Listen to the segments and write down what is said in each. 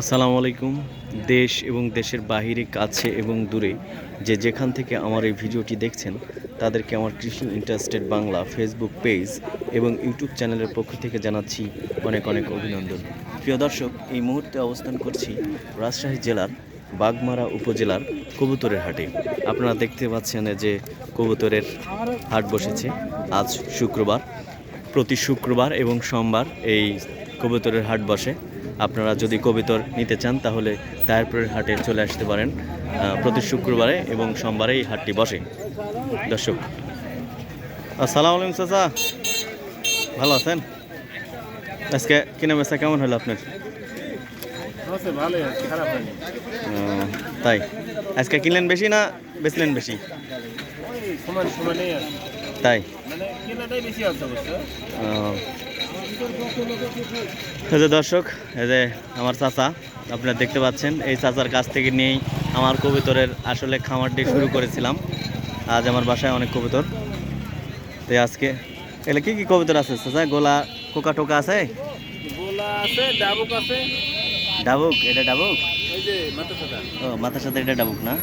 আসসালামু আলাইকুম। দেশ এবং দেশের বাহিরে, কাছে এবং দূরে যে যেখান থেকে আমার এই ভিডিওটি দেখছেন, তাদেরকে আমার কৃষি ইন্টারেস্টেড বাংলা ফেসবুক পেজ এবং ইউটিউব চ্যানেলের পক্ষ থেকে জানাচ্ছি অনেক অনেক অভিনন্দন। প্রিয় দর্শক, এই মুহূর্তে অবস্থান করছি রাজশাহী জেলার বাগমারা উপজেলার কবুতরের হাটে। আপনারা দেখতে পাচ্ছেন যে কবুতরের হাট বসেছে। আজ শুক্রবার, প্রতি শুক্রবার এবং সোমবার এই কবুতরের হাট বসে। আপনারা যদি কবিতর নিতে চান তাহলে তায়ারপুরের হাটে চলে আসতে পারেন প্রতি শুক্রবারে এবং সোমবারে এই হাটটি বসে। দর্শক আসসালামু আলাইকুম চাচা। ভালো আছেন? আজকে কিনা বেচা কেমন হলো আপনার? তাই। আজকে কিনলেন বেশি না বেচলেন বেশি? তাই। এই যে দর্শক এই যে আমার চাচা আপনারা দেখতে পাচ্ছেন এই চাচার কাছ থেকে নিয়েই আমার কবুতরের আসলে খামারটি শুরু করেছিলাম। আজ আমার বাসায় অনেক কবুতর। তো আজকে এগুলো কি কি কবুতর আছে চাচা? গোলা কোকা টোকা আছে? গোলা আছে ডাবুক আছে। ডাবুক এটা ডাবুক? ও মাথার সাথে এটা ডাবুক না?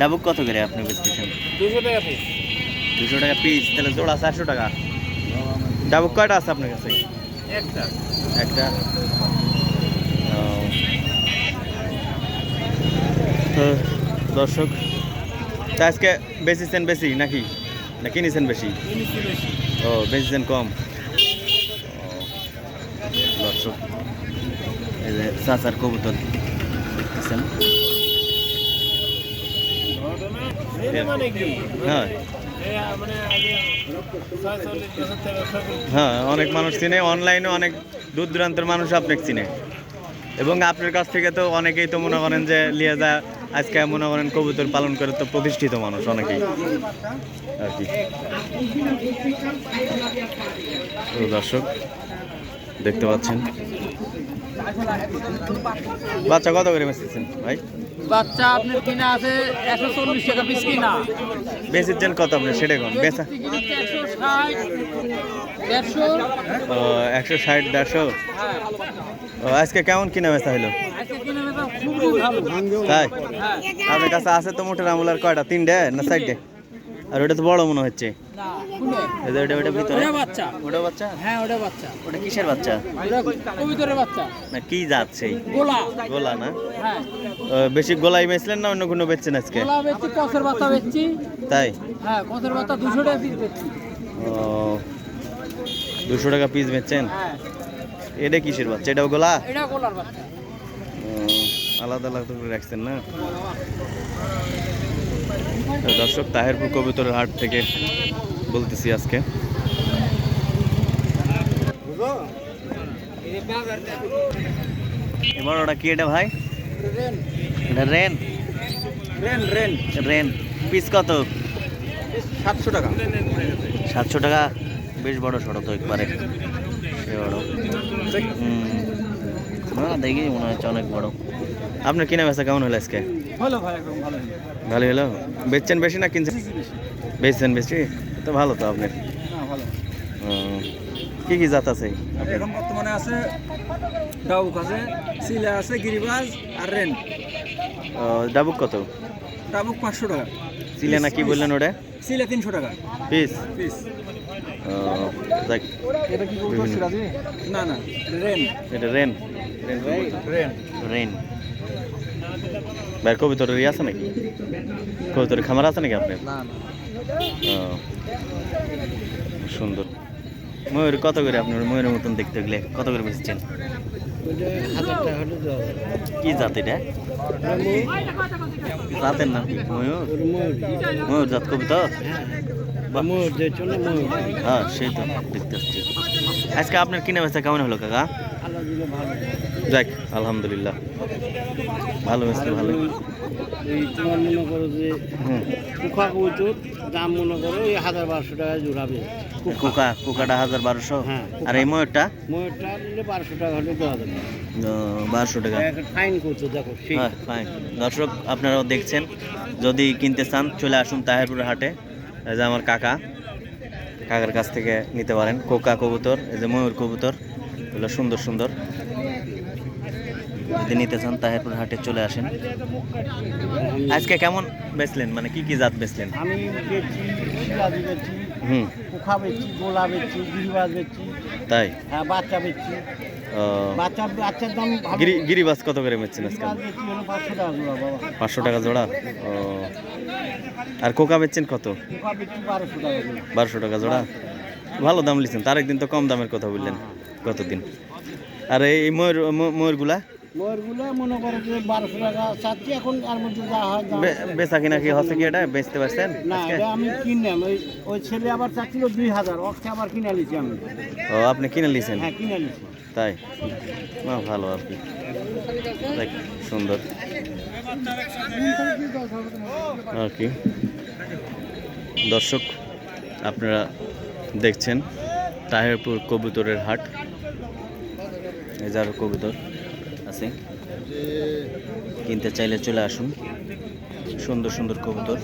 ডাবুক কত করে আপনি বেচতেছেন? দুশো টাকা পিস দুশো টাকা পিস তাহলে জোড়া চারশো টাকা। ডাবুক কয়টা আছে আপনার কাছে? একটা। একটা। দর্শক আজকে বেশিছেন বেশি নাকি? না কিনেছেন বেশি? ও বেশিছেন কম। দর্শক এই যে চাচার কবুতর দেখতেছেন। হ্যাঁ। হ্যাঁ অনেক মানুষ চিনে। অনলাইনে অনেক দূর দূরান্তের মানুষ আপনাকে চিনে। এবং আপনার কাছ থেকে তো অনেকেই তো মনে করেন যে লিয়াজা আজকে মনে করেন কবুতর পালন করে তো প্রতিষ্ঠিত মানুষ অনেকেই। আর কি। দর্শক দেখতে পাচ্ছেন। বাচ্চা কত করে বেচতেছেন ভাই? বাচ্চা আপনার কিনা আছে একশো চল্লিশ টাকা পিস কিনা। বেচেছেন কত আপনি? সেটা কোন? বেচা একশো ষাট দেড়শো। ও, একশো ষাট দেড়শো? ও, আজকে কেমন কিনা বেচা হলো? তাই? হ্যাঁ। আপনার কাছে আছে তো মোটের আমলার কয়টা? তিনটে না চারটে? আর ওটা তো বড় মনে হচ্ছে। না শুনে এই যে ওটা ওটা ভিতরে। ওটা বাচ্চা। ওটা বাচ্চা? হ্যাঁ ওটা বাচ্চা। ওটা কিসের বাচ্চা? কবিতরের বাচ্চা। না কি জাত সেই? গোলা। গোলা না? হ্যাঁ। বেশি গোলাই বেচলেন না অন্য কোনো বেচছেন আজকে? গোলা বেচছি কসের বাচ্চা বেচছি। তাই? হ্যাঁ কসের বাচ্চা দুশো টাকা পিস বেচছি। ও টাকা পিস বেচছেন? হ্যাঁ। এটা কিসের বাচ্চা? এটাও গোলা? এটা গোলার বাচ্চা। আলাদা আলাদা করে রাখছেন না? দর্শক তাহেরপুর কবিতরের হাট থেকে বলতেছি আজকে। এবার ওটা কি এটা ভাই? Rain rain. Rain. Rain piece কত? সাতশো টাকা। সাতশো টাকা বেশ বড় সড়ো তো একবারে। সে বড়। না দেখি মনে হচ্ছে অনেক বড়। আপনার কিনা বেচা কেমন হলো আজকে? ভালো ভাই ভালো ভালো হলো। বেচছেন বেশি না কিনছেন? বেচছেন বেশি? তো ভালো তো আপনার? কি কি জাত আছে? এখন বর্তমানে আছে ডাবুক আছে সিলা আছে গিরিবাজ আর রেন। ডাবুক কত? ডাবুক পাঁচশো টাকা। চিলে না কি বললেন ওটা? সিলা তিনশো টাকা। পিস? পিস। যাক। এটা কি না না রেন। এটা রেন রেন। রেন। রেন। ভাই কবিতরের ইয়ে আছে নাকি? কবিতরের খামার আছে নাকি আপনার? না না। ও, সুন্দর। ময়ূর কত করে আপনার ময়ূরের মতন দেখতে গেলে? কত করে বেচছেন? কি জাত এটা? জাতের নাম কি? ময়ূর? ময়ূর জাত ময়ূর হ্যাঁ সেই তো দেখতে আসছি আজকে আপনার কিনা বেচা কেমন হলো কাকা? যাক আলহামদুলিল্লাহ। ভালো বেচতে ভালো। তোমার মনে করো যে কুখা দাম মনে করো এই হাজার বারোশো টাকা জোড়াবে কোকা কোকাটা হাজার বারোশো? হ্যাঁ, আর এই ময়ূরটা? ময়ূরটা বারোশো টাকা হলে দেওয়া যাবে। বারোশো টাকা। ফাইন করছ দেখো হ্যাঁ ফাইন দর্শক আপনারাও দেখছেন। যদি কিনতে চান চলে আসুন তাহেরপুর হাটে। এই যে আমার কাকা কাকার কাছ থেকে নিতে পারেন। কোকা কবুতর এই যে ময়ূর কবুতর। এগুলো সুন্দর সুন্দর। যদি নিতে চান তাহেরপুর হাটে চলে আসেন। আজকে কেমন বেচলেন? মানে কি কি জাত বেচলেন? আমি হুম। পোখা গোলা গিরিবাজ তাই? হ্যাঁ বাচ্চা বেচছি বাচ্চা বাচ্চার দাম গিরি গিরিবাস কত করে বেচছেন আজকে? গিরিবাজ পাঁচশো টাকা জোড়া বাবা। পাঁচশো টাকা জোড়া? ও। আর কোকা বেচছেন কত? পোখা বেচছি বারোশো টাকা জোড়া। বারোশো টাকা জোড়া? ভালো দাম লিখছেন তার একদিন তো কম দামের কথা বললেন কতদিন আর এই ময়ূর ময়ূরগুলা? বেচা কিনা কি হচ্ছে কি এটা? বেচতে পারছেন না আজকে? এটা আমি কিনলাম ওই ওই ছেলে আবার চাচ্ছিল দুই হাজার ওকে আবার কিনে নিয়েছি আমি। ও আপনি কিনে লিছেন হ্যাঁ কিনে তাই? না ভালো আর কি। সুন্দর। আর কি? দর্শক আপনারা দেখছেন, তাহেরপুর কবুতরের হাট। এই যার কবুতর আছে। কিনতে চাইলে চলে আসুন। সুন্দর সুন্দর কবুতর।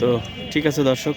তো, ঠিক আছে দর্শক।